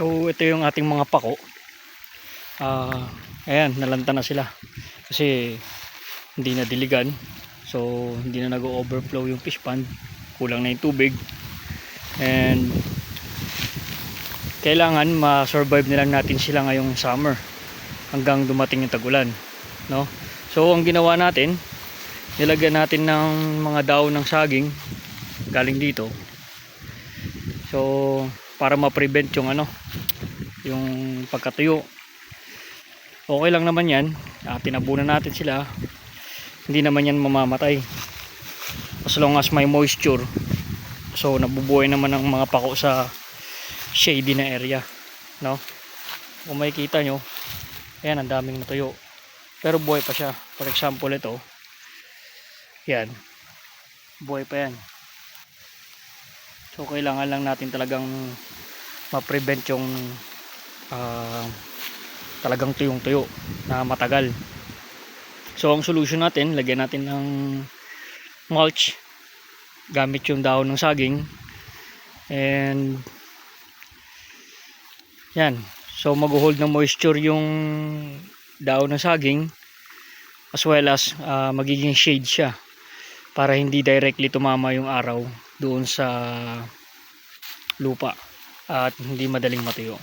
So ito yung ating mga pako. Ah, ayan, nalanta na sila. Kasi hindi na diligan. So hindi na nag-overflow yung fish pond. Kulang na yung tubig. And kailangan ma-survive nilang natin sila ngayong summer hanggang dumating yung tagulan, no? So ang ginawa natin, nilagyan natin ng mga daon ng saging galing dito. So para ma-prevent yung ano, yung pagkatuyo. Okay lang naman 'yan. Ah, tinabunan natin sila. Hindi naman 'yan mamamatay. As long as may moisture. So nabubuhay naman ang mga pako sa shady na area, no? Kung makikita nyo, ayan ang daming natuyo. Pero buhay pa siya. For example ito, yan. Buhay pa yan. So kailangan lang natin talagang ma-prevent yung ah, talagang tuyong-tuyo na matagal. So ang solution natin, lagyan natin ng mulch gamit yung dahon ng saging and yan. So mag-hold ng moisture yung dahon ng saging as well as ah, magiging shade siya para hindi directly tumama yung araw doon sa lupa at hindi madaling matuyo.